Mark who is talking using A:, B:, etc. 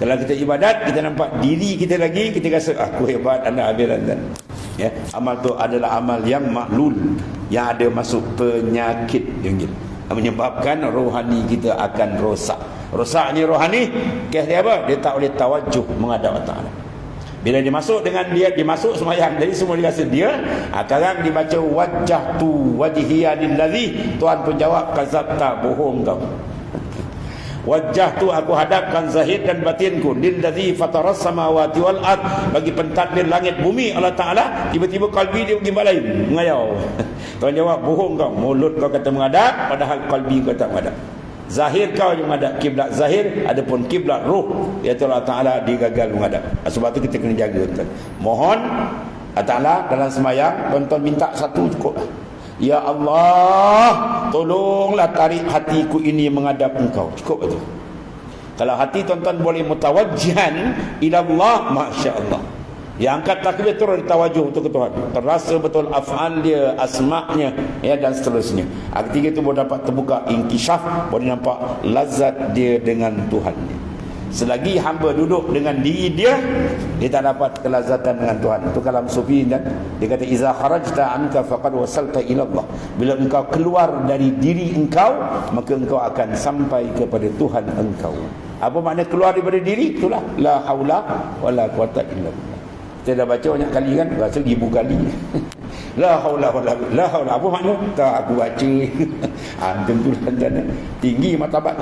A: Kalau kita ibadat, kita nampak diri kita lagi, kita rasa aku hebat, anda ambil dan ya, amal tu adalah amal yang maklul yang ada masuk penyakit yang menyebabkan rohani kita akan rosak. Rosaknya rohani, kes dia apa? Dia tak boleh tawajuh menghadap Allah. Bila dia masuk dengan dia dia masuk semayang jadi semua dia rasa dia ha, sekarang dibaca wajah tu wajhiya lillazi Tuhan pun jawab kazabta bohong kau Wajah tu aku hadapkan zahid dan batinku. Lillazi fataras samawati wal ard. Bagi pentadbir langit bumi Allah Taala. Tiba-tiba kalbi dia pergi lain mengayau. Tuhan jawab bohong kau. Mulut kau kata menghadap padahal kalbi kau tak menghadap. Zahir kau yang menghadap. Kiblat zahir adapun kiblat roh iaitu Allah Taala digagal menghadap. Sebab tu kita kena jaga tuan. Mohon Allah Taala dalam semayang tuan-tuan minta satu cukup. Ya Allah, tolonglah tarik hatiku ini menghadap Engkau. Cukup itu. Kalau hati tuan-tuan boleh mutawajjihan ila Allah, masya-Allah. Yang angkat takbir turun tawajuh untuk ke Tuhan. Terasa betul af'al dia, asma'nya ya dan seterusnya. Ketiga itu boleh dapat terbuka inkishaf, boleh nampak lazat dia dengan Tuhan. Selagi hamba duduk dengan diri dia, dia tak dapat kelazatan dengan Tuhan. Itu kalam sufi dan dia kata iza kharajta anka faqad wasalta ila Allah. Bila engkau keluar dari diri engkau, maka engkau akan sampai kepada Tuhan engkau. Apa makna keluar daripada diri? Itulah la haula wala quwata illa billah. Saya dah baca banyak kali kan Rasa ribu kali La haula wala La haula Apa makna Tak aku baca ha, Tentu Tinggi matabat